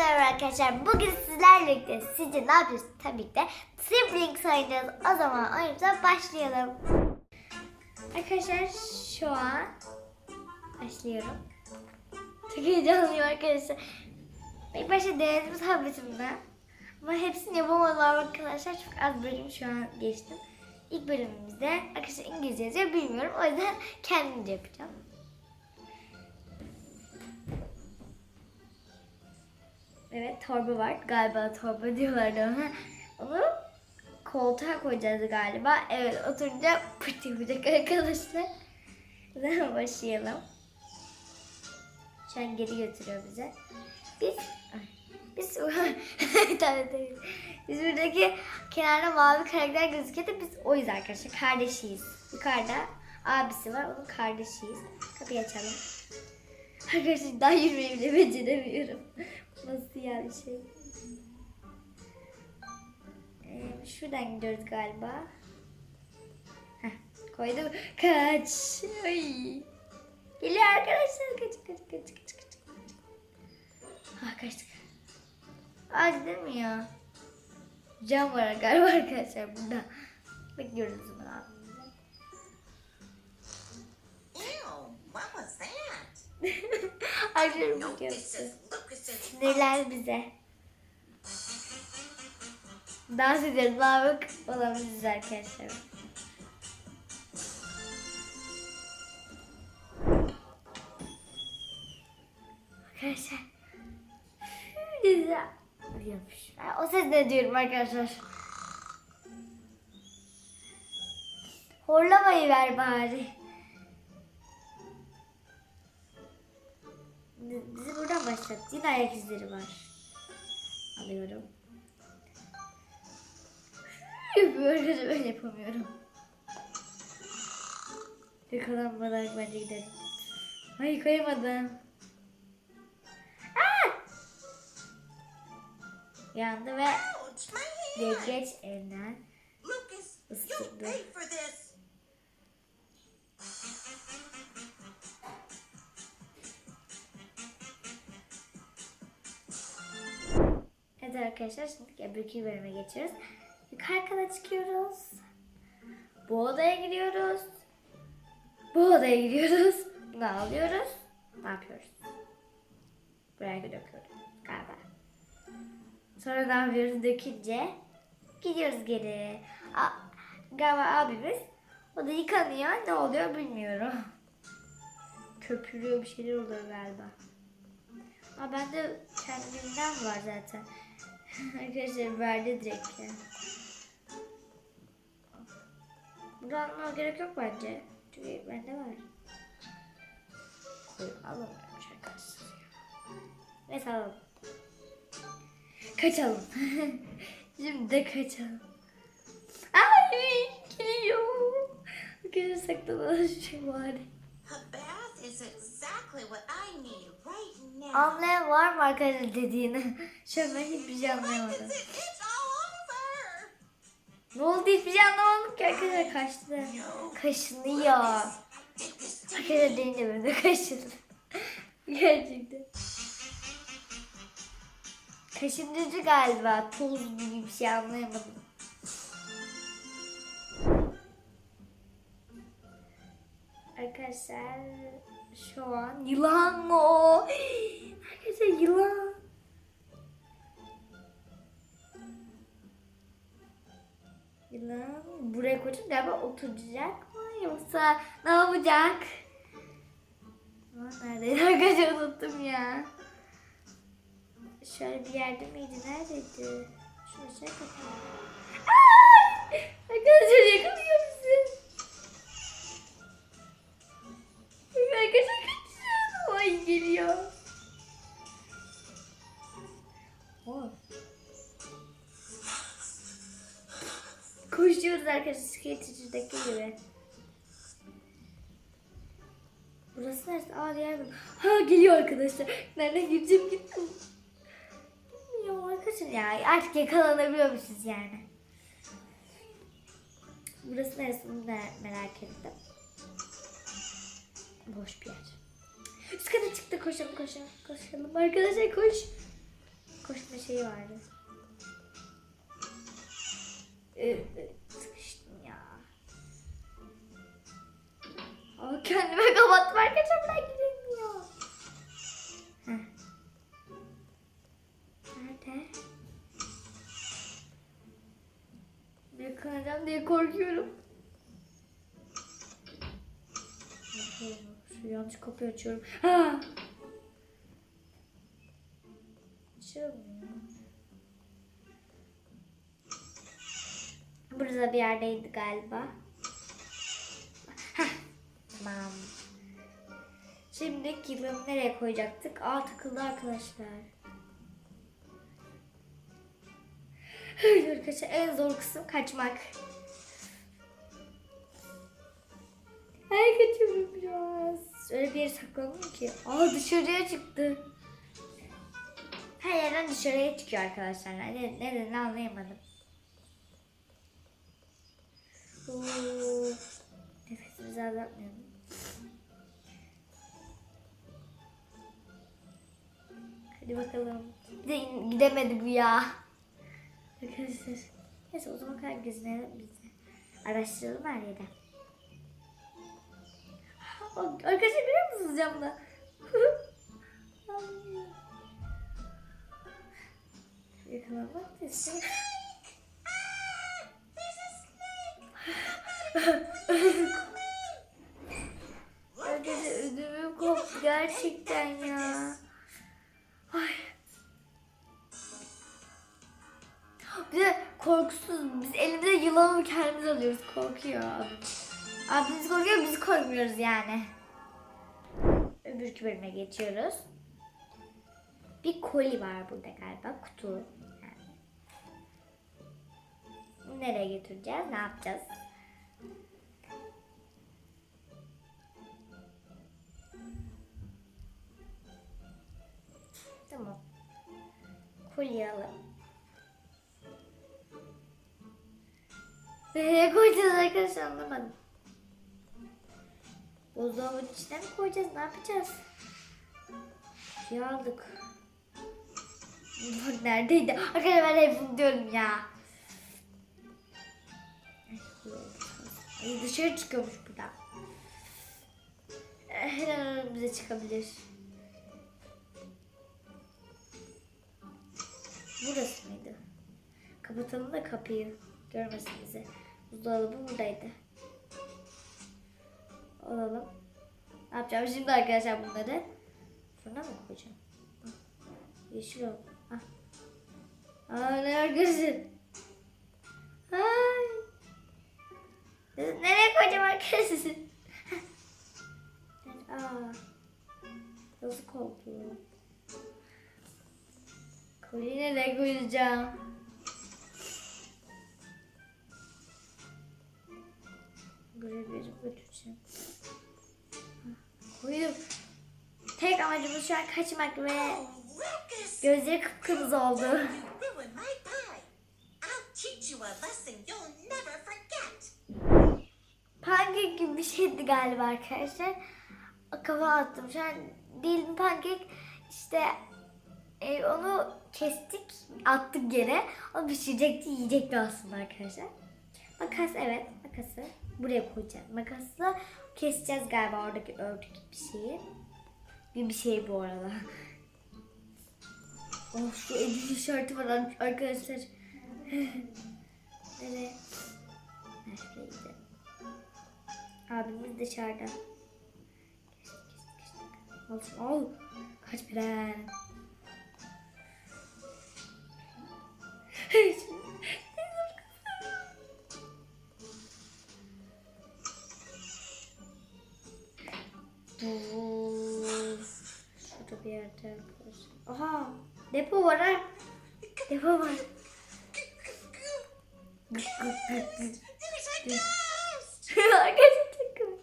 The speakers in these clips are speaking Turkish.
merhaba arkadaşlar. Bugün sizlerle birlikte sizce ne yapıyoruz? Tabii ki de Siblings oynayacağız. O zaman oyunumuza başlayalım. Arkadaşlar şu an başlıyorum. Çok heyecanlıyım arkadaşlar. İlk başta denedim tabletimde. Ama hepsini yapamadım arkadaşlar. Çok az bölüm şu an geçtim. İlk bölümümüzde arkadaşlar İngilizce yazıyor bilmiyorum. O yüzden kendimce yapacağım. Evet torba var. Galiba torba diyorlardı ona. Onu koltuğa koyacağız galiba. Evet oturunca pırt yapacak arkadaşlar. Zaman başlayalım. Şu an geri götürüyor bize. Biz biz. Biz buradaki kenarda mavi karakter gözüküyor da biz oyuz arkadaşlar. Kardeşiyiz. Yukarıda abisi var. Onun kardeşiyiz. Kapıyı açalım. Arkadaşlar daha yürümeyi bile beceremiyorum. Nasıl yani şey? Ee, şuradan gidiyoruz galiba. Heh, koydum. Kaç. Ay. Geliyor arkadaşlar. Kaç kaç kaç kaç kaç. Ah kaçtık. Aa gidemiyor. Cam var galiba arkadaşlar burada. Bekliyoruz bunu. Ew, what was that? No, Sinirler bize. Dans ediyoruz. Mavi olan biziz arkadaşlar. Arkadaşlar. Güzel. Diyormuş. O ses ne diyorum arkadaşlar. Horlamayı ver bari. Bizi buradan başlat. Yine ayak izleri var. Alıyorum. Yapıyorum. Ben yapamıyorum. Yakalanmadan bence gidelim. Ay kayamadım. Aa! Yandı ve yengeç elinden Lucas, arkadaşlar şimdi öbürkü bölüme geçiyoruz. Yukarı kata çıkıyoruz. Bu odaya giriyoruz. Bu odaya giriyoruz. Bunu alıyoruz. Ne yapıyoruz? Buraya döküyoruz galiba. Sonra ne yapıyoruz? Dökünce gidiyoruz geri. A galiba abimiz o da yıkanıyor. Ne oluyor bilmiyorum. Köpürüyor bir şeyler oluyor galiba. Aa bende kendimden var zaten. Arkadaşlar verdi direkt ya. Bunu almama gerek yok bence. Çünkü bende var. Alalım arkadaşlar. Neyse alalım. Kaçalım. Şimdi de kaçalım. Ay geliyor. Arkadaşlar saklanalım şu bari. Exactly what I need right now. Anlayan var mı arkadaşlar dediğini? An ben hiçbir şey anlayamadım. Ne oldu hiçbir şey anlamadım ki arkadaşlar kaçtı. Kaşınıyor. Arkadaşlar deyince ben de kaşındım. Gerçekten. Kaşındırıcı galiba. Toz gibi bir şey anlayamadım. Arkadaşlar şu an yılan o? Arkadaşlar yılan. Yılan buraya koyacak galiba oturacak mı yoksa ne yapacak? Neredeydi arkadaşlar unuttum ya. Şöyle bir yerde miydi? Neredeydi? Kapatalım. Ay! Arkadaşlar yakalıyor Arkadaşlar kaçıyor. Ay geliyor. Oh. Koşuyoruz arkadaşlar skater'daki gibi. Burası neresi? Aa diğer. Ha geliyor arkadaşlar. Nereden gideceğim gittim. Bilmiyorum arkadaşlar ya. Artık yakalanabiliyormuşuz yani. Burası neresi bunu da merak ettim. Boş bir yer. Üst kata çıktı koşalım koşalım koşalım. Arkadaşlar koş. koşma şeyi vardı. Ee, e, Sıkıştım ya. Aa, kendime kapattım arkadaşlar ben giremiyor. Nerede? Yakalanacağım diye korkuyorum. Bakıyorum, Şu yanlış kapıyı açıyorum. Ha! Açılmıyor. Burada bir yerdeydi galiba. Tamam. Şimdi yılanı nereye koyacaktık? Aa takıldı arkadaşlar. Ay, Arkadaşlar en zor kısım kaçmak. Ay kaçıyorum biraz. Öyle bir yere saklandım ki. Aa dışarıya çıktı. Her yerden dışarıya çıkıyor arkadaşlar. Ne, neden anlayamadım. Oo, nefesimizi azaltmayalım. Hadi bakalım. De in- gidemedi bu ya. Arkadaşlar. Neyse o zaman de. Araştıralım her yere. Arkadaşlar görüyor musunuz camda? Da istedim. Arkadaşlar ödümüm koptu gerçekten ya. Ay. Bir de korkusuz. Biz elimizde yılanı kendimiz alıyoruz. Korkuyor abim. Abimiz korkuyor biz korkmuyoruz yani. Öbürkü bölüme geçiyoruz. Bir koli var burada galiba. Kutu. Yani. Nereye götüreceğiz? Ne yapacağız? Tamam. Kolye alalım. Nereye koyacağız arkadaşlar anlamadım. Buzdolabının içine mi koyacağız? Ne yapacağız? Şey aldık. Bu neredeydi? Arkadaşlar ben hep diyorum ya. Ay, dışarı çıkıyormuş burada. Her an önümüze çıkabilir. Burası mıydı? Kapatalım da kapıyı. Görmesin bizi. Buzdolabı buradaydı. Alalım. Ne yapacağım şimdi arkadaşlar bunları? Fırına mı koyacağım? Yeşil oldu. Ah. Aa ne arkadaşlar? Ay. Nereye koyacağım arkadaşlar? Aa. Yazık oldu. Kolye nereye koyacağım? Bir götüreceğim. Koydum. Tek amacımız şu an kaçmak ve gözleri kıpkırmızı oldu. Pankek gibi bir şeydi galiba arkadaşlar. Kafa attım. Şu an dilim pankek işte e, onu kestik attık yere. O pişirecekti yiyecekti aslında arkadaşlar. Makas evet makası buraya koyacağız. Makasla keseceğiz galiba oradaki gibi bir şeyi. Bir bir şey bu arada. Oh şu Edil işareti var arkadaşlar. Nereye? Neredeydi? Abimiz dışarıda. Olsun ol. Kaç birer. Of. Şurada bir yerde arkadaşlar. Aha depo var ha. Depo var. Arkadaşlar çok komik.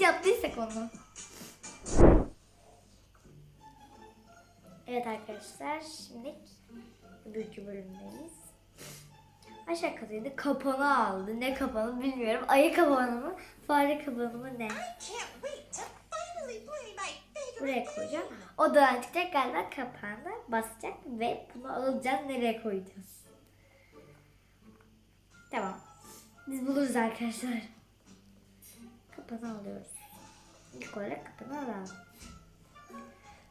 Yaptıysak onu. Evet arkadaşlar şimdi öbürkü bölümdeyiz. Aşağı katıydı kapanı aldı. Ne kapanı bilmiyorum. Ayı kapanı mı? Fare kapanı mı ne? Buraya koyacağım. O da artık galiba kapağına basacak ve bunu alacağız nereye koyacağız. Tamam. Biz buluruz arkadaşlar. Kapağını alıyoruz. İlk olarak kapağını alalım.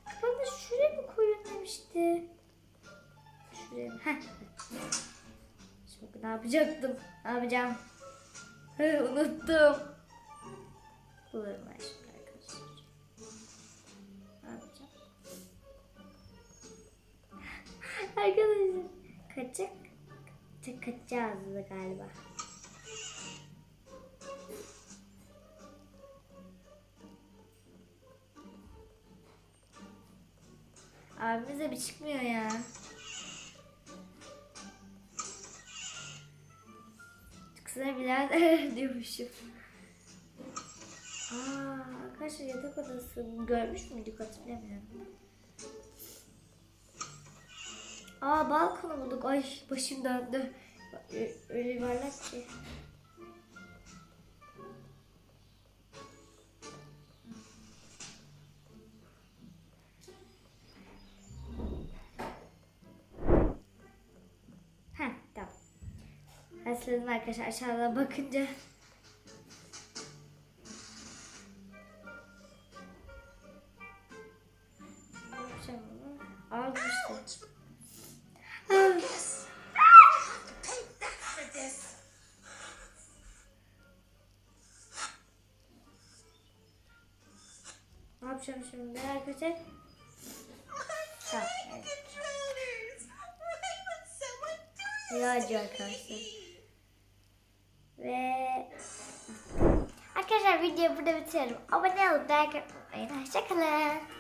Kapağını şuraya mı koyun demişti. Şuraya mı? Heh. Şimdi ne yapacaktım? Ne yapacağım? Unuttum. Bulurum ben şimdi arkadaşlar. Ne yapacağım? arkadaşlar kaçak kaçacağız da galiba. Abimize bir çıkmıyor ya. Birader diyormuşum. Aa, arkadaşlar yatak odası görmüş müydük hatırlamıyorum. Aa balkonu bulduk. Ay başım döndü. Öyle yuvarlak ki. Pay back for this. Ne yapacağım şimdi arkadaşlar? Tamam. Evet. Acı arkadaşlar. Ve arkadaşlar videoyu burada bitiriyorum. Abone olup like atmayı unutmayın. Hoşçakalın.